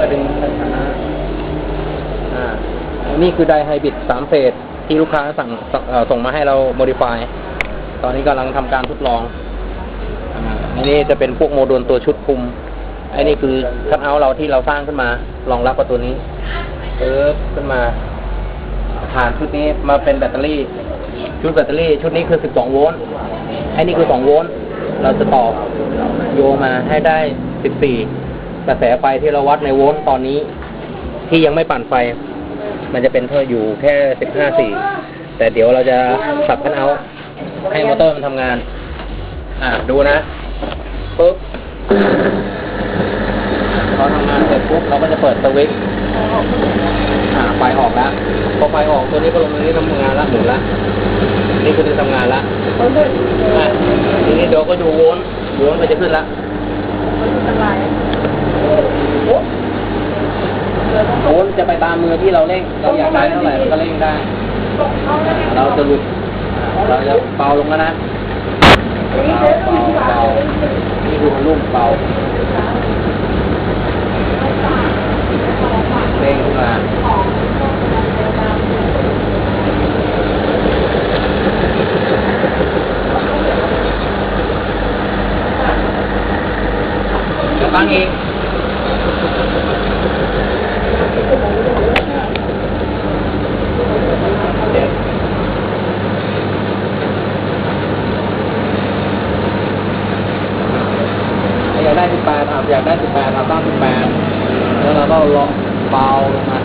ก็ดึงช้าๆอ่านี่คือไดไฮบริดสามเฟสที่ลูกค้าสั่งส่งมาให้เราโมดิฟาย ตอนนี้กำลังทำการทดลองอันนี้จะเป็นพวกโมดูลตัวชุดคุมอ้นี่คือคัทเอาท์เราที่เราสร้างขึ้นมารองรับกับตัวนี้เอิบขึ้นมา ผ่านชุดนี้มาเป็นแบตเตอรี่ ชุดแบตเตอรี่ ชุดนี้คือ 12 โวลต์อ้นี่คือ 2 โวลต์ เราจะต่อโยงมาให้ได้ 14 ระแสไฟที่เราวัดในโวลต์ตอนนี้ ที่ยังไม่ปั่นไฟ มันจะเป็นเท่าอยู่แค่15.4แต่เดี๋ยวเราจะสับคันเอา ให้มอเตอร์มันทำงาน อ่าดูนะปุ๊บพอทำงานเสร็จปุ๊บเราก็จะเปิดสวิตช์อ่าไฟออกแล้วพอไฟออกตัวนี้ก็ลงมาที่ทำงานละหมุนละนี่คือทำงานละอะทีนี้เดี๋ยวก็ดูโวลต์โวลต์มันจะขึ้นละ โวลต์จะไปตามมือที่เราเร่งเราอยากได้เท่าไหร่เราก็เร่งได้ เราจะหลุด เราจะเบาลงแล้วนะเบาเบาเบานี่คือมันรุ่มเบาเร่งขึ้นมาฟังเองเด็ด อยากได้สิบแปดครับอยากได้สิบแปดครับตั้งสิบแปดแล้วเราก็เลาะเบาลงมา